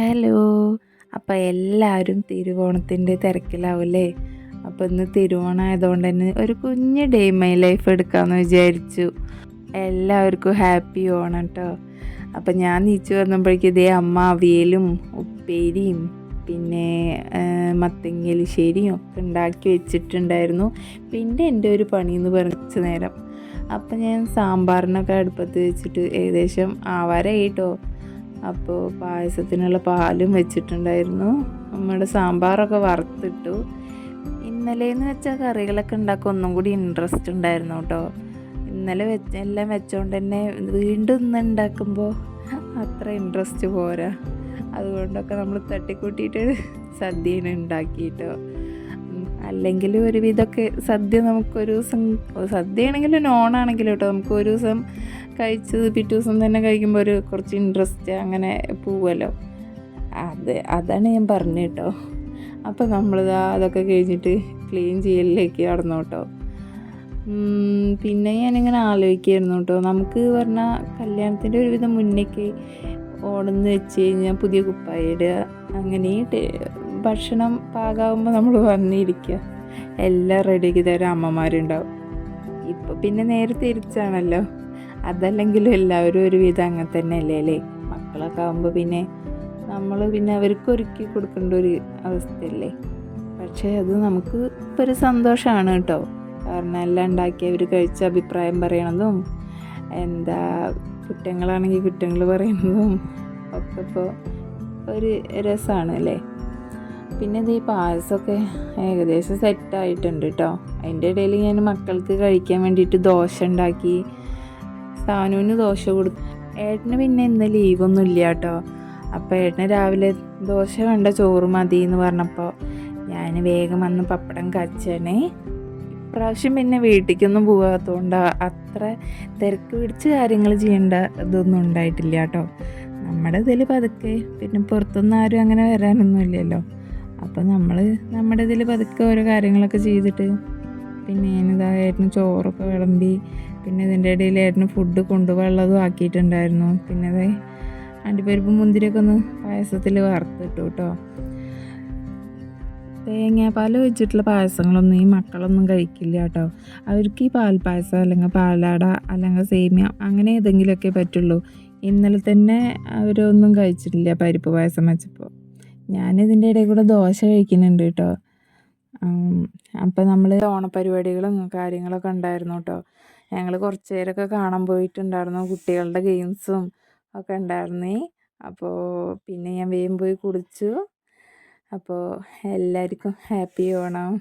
Hello. അപ്പോൾ എല്ലാവരും തിരുവോണത്തിന്റെ തിരക്കിലാവില്ലേ? അപ്പോൾ ഇന്ന് തിരുവോണം ആയതുകൊണ്ട് തന്നെ ഒരു കുഞ്ഞ് ഡേ മൈ ലൈഫ് എടുക്കാമെന്ന് വിചാരിച്ചു. എല്ലാവർക്കും ഹാപ്പി ഓണം കേട്ടോ അപ്പം ഞാൻ നീച്ചു വന്നപ്പോഴേക്കും ഇതേ അമ്മ അവിയലും ഉപ്പേരിയും പിന്നെ മത്തങ്ങലിശ്ശേരിയും ഒക്കെ ഉണ്ടാക്കി വെച്ചിട്ടുണ്ടായിരുന്നു. പിന്നെ എന്റെ ഒരു പണി എന്ന് പറഞ്ഞ നേരം. അപ്പം ഞാൻ സാമ്പാറിനൊക്കെ അടുപ്പത്ത് വെച്ചിട്ട് ഏകദേശം ആവാരായി കേട്ടോ അപ്പോൾ പായസത്തിനുള്ള പാലും വെച്ചിട്ടുണ്ടായിരുന്നു. നമ്മുടെ സാമ്പാറൊക്കെ വറുത്തിട്ടു. ഇന്നലെയെന്ന് വെച്ചാൽ കറികളൊക്കെ ഉണ്ടാക്കാൻ ഒന്നും കൂടി ഇൻട്രസ്റ്റ് ഉണ്ടായിരുന്നു കേട്ടോ. ഇന്നലെ വെച്ച് എല്ലാം വെച്ചോണ്ട് തന്നെ വീണ്ടും ഇന്ന് ഉണ്ടാക്കുമ്പോൾ അത്ര ഇൻട്രസ്റ്റ് പോരാ. അതുകൊണ്ടൊക്കെ നമ്മൾ തട്ടിക്കൂട്ടിയിട്ട് സദ്യയാണ് ഉണ്ടാക്കിയിട്ടോ അല്ലെങ്കിൽ ഒരുവിധമൊക്കെ സദ്യ നമുക്കൊരു ദിവസം സദ്യയാണെങ്കിലും നോണാണെങ്കിലും കേട്ടോ നമുക്ക് ഒരു ദിവസം കഴിച്ചത് പിറ്റേ ദിവസം തന്നെ കഴിക്കുമ്പോൾ ഒരു കുറച്ച് ഇൻട്രസ്റ്റ് അങ്ങനെ പോവുമല്ലോ അത് അതാണ് ഞാൻ പറഞ്ഞു കേട്ടോ അപ്പോൾ നമ്മളിത് അതൊക്കെ കഴിഞ്ഞിട്ട് ക്ലീൻ ചെയ്യലിലേക്ക് കടന്നു കേട്ടോ പിന്നെ ഞാനിങ്ങനെ ആലോചിക്കായിരുന്നു കേട്ടോ നമുക്ക് പറഞ്ഞാൽ കല്യാണത്തിന്റെ ഒരുവിധം മുന്നേക്ക് ഓടുന്നു വെച്ച് കഴിഞ്ഞാൽ പുതിയ കുപ്പായിടുക അങ്ങനെ ഭക്ഷണം പാകാവുമ്പോൾ നമ്മൾ വന്നിരിക്കുക എല്ലാം റെഡിയാക്കി തരാൻ അമ്മമാരുണ്ടാവും. ഇപ്പോൾ പിന്നെ നേരെ തിരിച്ചാണല്ലോ. അതല്ലെങ്കിലും എല്ലാവരും ഒരുവിധം അങ്ങനെ തന്നെ അല്ലേ? അല്ലേ മക്കളൊക്കെ ആകുമ്പോൾ പിന്നെ നമ്മൾ പിന്നെ അവർക്ക് ഒരുക്കി കൊടുക്കേണ്ട ഒരു അവസ്ഥയല്ലേ? പക്ഷേ അത് നമുക്ക് ഇപ്പോൾ ഒരു സന്തോഷമാണ് കേട്ടോ. കാരണം എല്ലാം ഉണ്ടാക്കി അവർ കഴിച്ച അഭിപ്രായം പറയണതും എന്താ കുറ്റങ്ങളാണെങ്കിൽ കുറ്റങ്ങൾ പറയണതും ഒക്കെ ഇപ്പോൾ ഒരു രസമാണ് അല്ലേ? പിന്നെ ഇത് ഈ പായസമൊക്കെ ഏകദേശം സെറ്റായിട്ടുണ്ട് കേട്ടോ അതിന്റെ ഇടയിൽ ഞാൻ മക്കൾക്ക് കഴിക്കാൻ വേണ്ടിയിട്ട് ദോശ ഉണ്ടാക്കി. സാനുവിന് ദോശ കൊടുത്തു ഏട്ടന് പിന്നെ ഇന്ന് ലീവൊന്നും ഇല്ല കേട്ടോ അപ്പോൾ ഏട്ടന് രാവിലെ ദോശ വേണ്ട ചോറ് മതി എന്ന് പറഞ്ഞപ്പോൾ ഞാൻ വേഗം വന്ന് പപ്പടം കച്ചണേ ഇപ്രാവശ്യം പിന്നെ വീട്ടിലേക്കൊന്നും പോകാത്തതുകൊണ്ട് അത്ര തിരക്ക് പിടിച്ച് കാര്യങ്ങൾ ചെയ്യേണ്ട ഇതൊന്നും ഉണ്ടായിട്ടില്ല കേട്ടോ നമ്മുടെ ഇതിൽ പതുക്കെ പിന്നെ പുറത്തുനിന്ന് ആരും അങ്ങനെ വരാനൊന്നും ഇല്ലല്ലോ. അപ്പോൾ നമ്മൾ നമ്മുടെ ഇതിൽ പതുക്കെ ഓരോ കാര്യങ്ങളൊക്കെ ചെയ്തിട്ട് പിന്നെ ഞാനിതാ ഏട്ടന് ചോറൊക്കെ വിളമ്പി പിന്നെ ഇതിന്റെ ഇടയിൽ ഏട്ടന് ഫുഡ് കൊണ്ടുവള്ളതും ആക്കിയിട്ടുണ്ടായിരുന്നു. പിന്നെ അതേ അണ്ടിപ്പരിപ്പ് മുന്തിരിയൊക്കെ ഒന്ന് പായസത്തിൽ വറുത്തിട്ടു കേട്ടോ തേങ്ങാപ്പാൽ വെച്ചിട്ടുള്ള പായസങ്ങളൊന്നും ഈ മക്കളൊന്നും കഴിക്കില്ല കേട്ടോ അവർക്ക് ഈ പാൽപ്പായസം പായസം അല്ലെങ്കിൽ പാലാട അല്ലെങ്കിൽ സേമിയ അങ്ങനെ ഏതെങ്കിലുമൊക്കെ പറ്റുള്ളൂ. ഇന്നലെ തന്നെ അവരൊന്നും കഴിച്ചിട്ടില്ല പരിപ്പ് പായസം വെച്ചപ്പോൾ. ഞാനിതിന്റെ ഇടയിൽ കൂടെ ദോശ കഴിക്കുന്നുണ്ട് കേട്ടോ. അപ്പോൾ നമ്മൾ ഓണപ്പരിപാടികളും കാര്യങ്ങളൊക്കെ ഉണ്ടായിരുന്നു കേട്ടോ. ഞങ്ങൾ കുറച്ച് നേരമൊക്കെ കാണാൻ പോയിട്ടുണ്ടായിരുന്നു കുട്ടികളുടെ ഗെയിംസും ഒക്കെ ഉണ്ടായിരുന്നേ. അപ്പോൾ പിന്നെ ഞാൻ വേഗം പോയി കുടിച്ചു അപ്പോൾ എല്ലാവർക്കും ഹാപ്പി ഓണം.